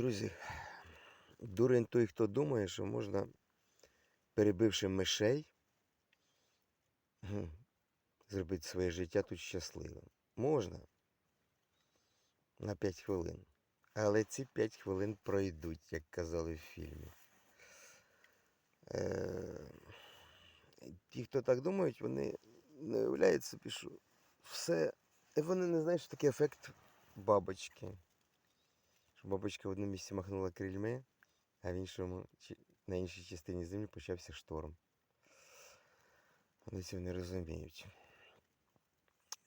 Друзі, дурень той, хто думає, що можна, перебивши мишей, зробити своє життя тут щасливим. Можна на 5 хвилин. Але ці 5 хвилин пройдуть, як казали в фільмі. Е, Ті, хто так думають, вони не уявляють собі, що все. і Вони не знають, що таке ефект бабочки. Що бабочка в одному місці махнула крильми, а в іншому, на іншій частині землі почався шторм. Вони цього не розуміють.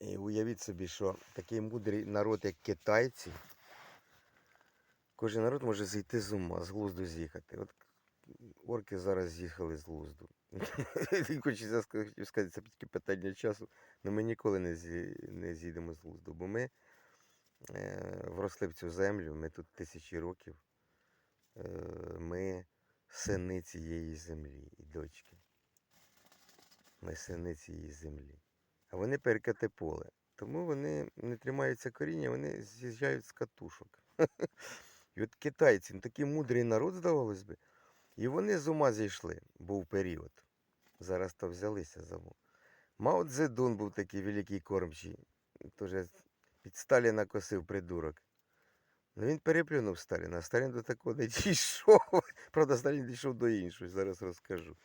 І уявіть собі, що такий мудрий народ, як китайці, кожен народ може зійти з ума, з глузду з'їхати. От орки зараз з'їхали з глузду. Хочеться сказати, це тільки питання часу, але ми ніколи не, зійдемо з глузду, бо ми вросли в цю землю, ми тут тисячі років. Е, ми сини цієї землі і дочки. Ми сини цієї землі. А вони перекате поле. Тому вони не тримаються коріння, вони з'їжджають з катушок. І от китайці, ну, такий мудрий народ, здавалось би, і вони з ума зійшли, був період. Зараз то взялися за. Мао Цзедун був такий великий кормчий. Теж під Сталіна косив придурок. Ну він переплюнув Сталіна, а Сталін до такого не дійшов. Правда, Сталін дійшов до іншого, зараз розкажу.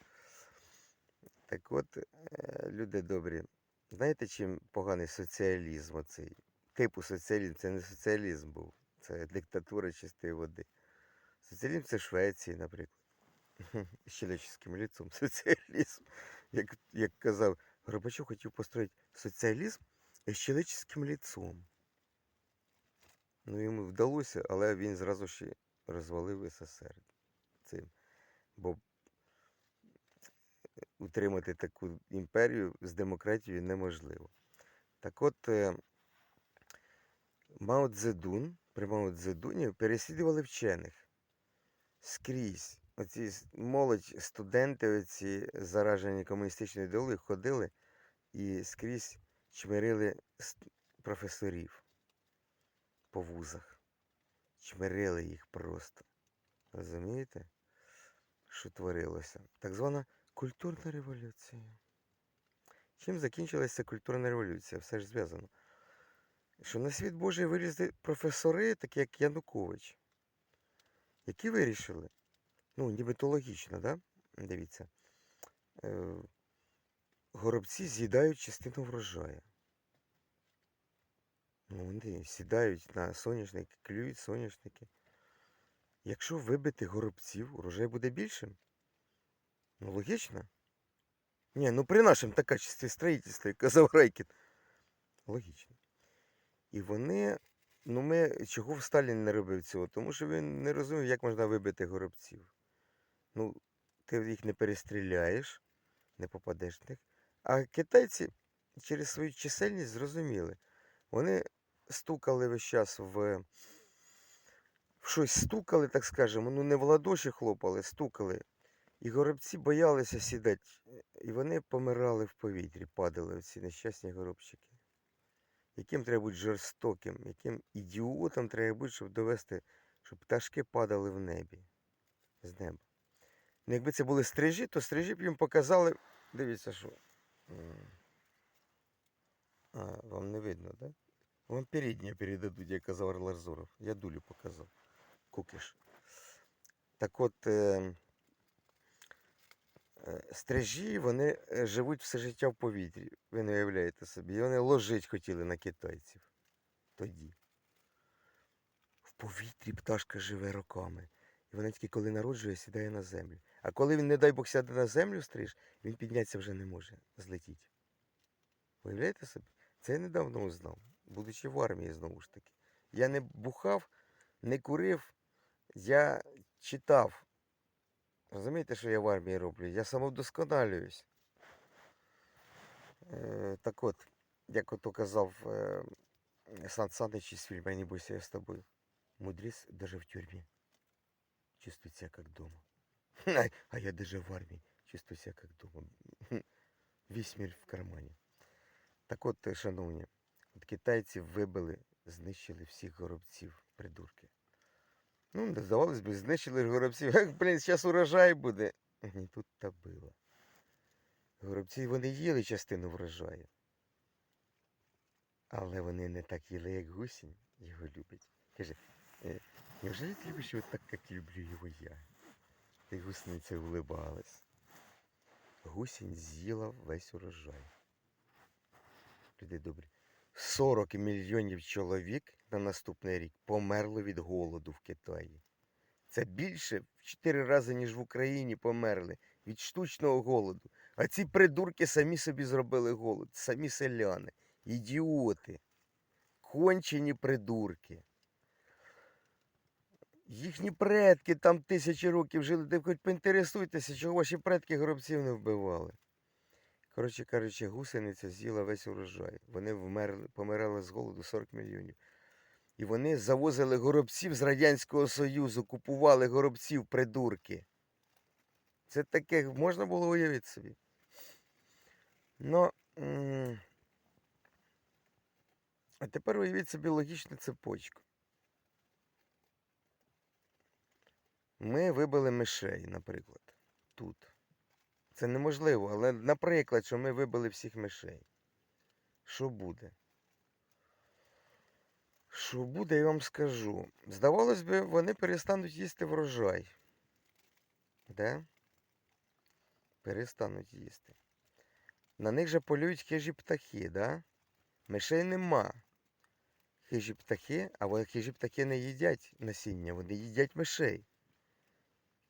Так от, е, люди добрі, знаєте, чим поганий соціалізм оцей? Типу соціалізм, це не соціалізм був, це диктатура чистої води. Соціалізм це Швеції, наприклад. З чоловічським ліцом соціалізм. Як, як казав, Горбачов хотів построїти соціалізм з чоловічським ліцом. Ну, йому вдалося, але він зразу ж розвалив СССР цим. Бо утримати таку імперію з демократією неможливо. Так от, е, Мао Цзедун, при Мао Цзедуні переслідували вчених скрізь. Оці молодь, студенти, оці заражені комуністичною ідеологією, ходили і скрізь чмирили професорів по вузах. Чмирили їх просто. Розумієте? Що творилося? Так звана культурна революція. Чим закінчилася культурна революція? Все ж зв'язано. Що на світ Божий вилізли професори, такі як Янукович, які вирішили, ну, нібито логічно, да? Дивіться, е, горобці з'їдають частину врожаю. Ну, вони сідають на соняшники, клюють соняшники. Якщо вибити горобців, урожай буде більшим. Ну, логічно. Ні, ну при нашому та качестві строїтельства, казав Райкін. Логічно. І вони, ну ми, чого Сталін не робив цього? Тому що він не розумів, як можна вибити горобців. Ну, ти їх не перестріляєш, не попадеш в них. А китайці через свою чисельність зрозуміли. Вони стукали весь час в, в щось стукали, так скажемо, ну не в ладоші хлопали, стукали. І горобці боялися сідати. І вони помирали в повітрі, падали ці нещасні горобчики. Яким треба бути жорстоким, яким ідіотом треба бути, щоб довести, щоб пташки падали в небі. З неба. Ну, якби це були стрижі, то стрижі б їм показали. Дивіться, що. А, вам не видно, так? Да? Вам переднє передадуть, як казав Ларзоров. Я дулю показав. Кукиш. Так от. Е... е, Стрижі, вони е, живуть все життя в повітрі. Ви не уявляєте собі. І вони ложить хотіли на китайців. Тоді. В повітрі пташка живе роками. І вона тільки коли народжує, сідає на землю. А коли він, не дай Бог, сяде на землю стриж, він піднятися вже не може, злетіть. Уявляєте собі? Це я недавно узнав, будучи в армії знову ж таки. Я не бухав, не курив, я читав. Розумієте, що я в армії роблю? Я самовдосконалююсь. Е, так от, як ото казав е, Сан Саныч із фільму не бойся, я з тобою. Мудрец даже в тюрьме чувствует себя как дома. А- я даже в армии чувствую себя как дома. Весь мир в кармані. Так от, шановні, от китайці вибили, знищили всіх горобців, придурки. Ну, да, здавалось би, знищили горобців. Ах, блін, зараз урожай буде. Не тут та було. Горобці вони їли частину врожаю. Але вони не так їли, як гусінь його любить. Каже, «Е, неужели ти любиш його так, як люблю його я? І гусениця улибалась. Гусінь з'їла весь урожай. Люди добрі. 40 мільйонів чоловік на наступний рік померло від голоду в Китаї. Це більше в 4 рази, ніж в Україні померли від штучного голоду. А ці придурки самі собі зробили голод, самі селяни, ідіоти, кончені придурки. Їхні предки там тисячі років жили, де хоч поінтересуйтеся, чого ваші предки горобців не вбивали. Коротше кажучи, гусениця з'їла весь урожай. Вони вмерли, помирали з голоду 40 мільйонів. І вони завозили горобців з Радянського Союзу, купували горобців, придурки. Це таке можна було уявити собі. Ну, а тепер уявіть собі логічну цепочку. Ми вибили мишей, наприклад, тут. Це неможливо, але наприклад, що ми вибили всіх мишей. Що буде? Що буде, я вам скажу. Здавалось би, вони перестануть їсти врожай. Да? Перестануть їсти. На них же полюють хижі птахи, да? Мишей нема. Хижі птахи, а вони хижі птахи не їдять насіння, вони їдять мишей.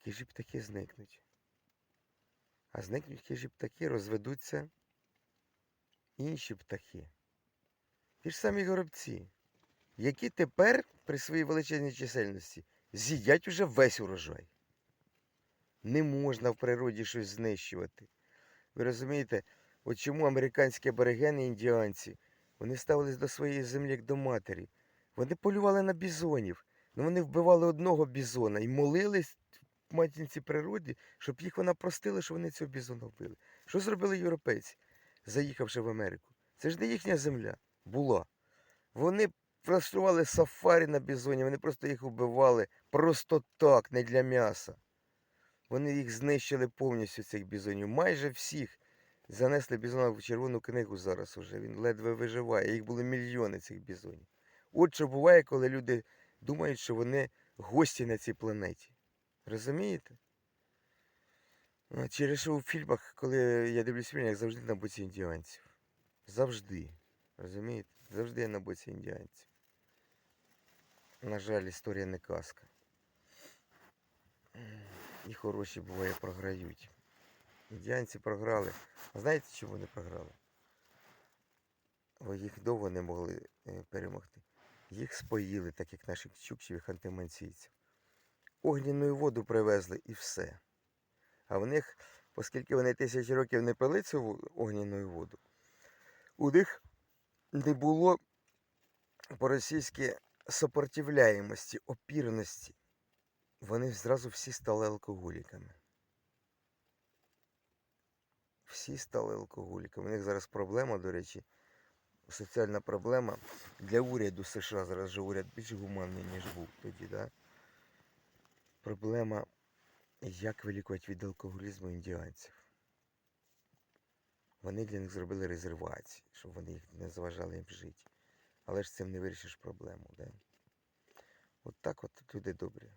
Хижі птахи зникнуть. А зникнуть хижі птахи, розведуться інші птахи. Ті ж самі горобці, які тепер при своїй величезній чисельності з'їдять уже весь урожай. Не можна в природі щось знищувати. Ви розумієте, от чому американські аборигени індіанці, вони ставились до своєї землі як до матері. Вони полювали на бізонів, але вони вбивали одного бізона і молились матінці природі, щоб їх вона простила, що вони цього бізона вбили. Що зробили європейці, заїхавши в Америку? Це ж не їхня земля була. Вони влаштували сафарі на бізоні, вони просто їх вбивали просто так, не для м'яса. Вони їх знищили повністю цих бізонів. Майже всіх занесли бізона в червону книгу зараз уже. Він ледве виживає. Їх було мільйони цих бізонів. От що буває, коли люди думають, що вони гості на цій планеті. Розумієте? Через що у фільмах, коли я дивлюсь фільм, як завжди на боці індіанців. Завжди. Розумієте? Завжди я на боці індіанців. На жаль, історія не казка. І хороші буває програють. Індіанці програли. А знаєте, чому вони програли? Бо їх довго не могли е, перемогти. Їх споїли, так як наших чукчевих антиманційців. Огняну воду привезли і все. А в них, оскільки вони тисячі років не пили цю огняну воду, у них не було по-російськи сопротивляємості, опірності. Вони зразу всі стали алкоголіками. Всі стали алкоголіками. У них зараз проблема, до речі, соціальна проблема для уряду США. Зараз же уряд більш гуманний, ніж був тоді, да? Проблема, як вилікувати від алкоголізму індіанців. Вони для них зробили резервації, щоб вони їх не заважали їм жити. Але ж цим не вирішиш проблему, да? От так от люди добрі.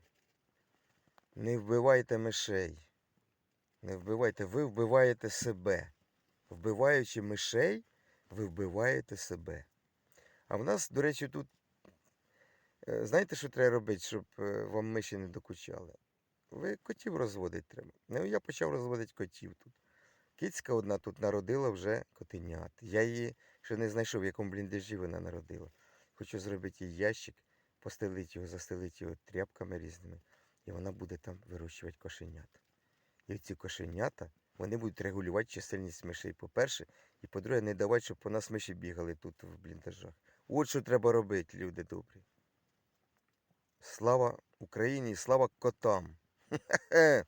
Не вбивайте мишей. Не вбивайте, ви вбиваєте себе. Вбиваючи мишей, ви вбиваєте себе. А в нас, до речі, тут. Е, Знаєте, що треба робити, щоб е, вам миші не докучали? Ви котів розводити треба. Ну, я почав розводити котів тут. Кицька одна тут народила вже котенят. Я її ще не знайшов, в якому бліндажі вона народила. Хочу зробити їй ящик, постелити його, застелити його тряпками різними, і вона буде там вирощувати кошенят. І ці кошенята вони будуть регулювати чисельність мишей, по-перше, і по-друге, не давати, щоб по нас миші бігали тут в бліндажах. От що треба робити, люди добрі. Слава Україні і слава котам! Хе-хе!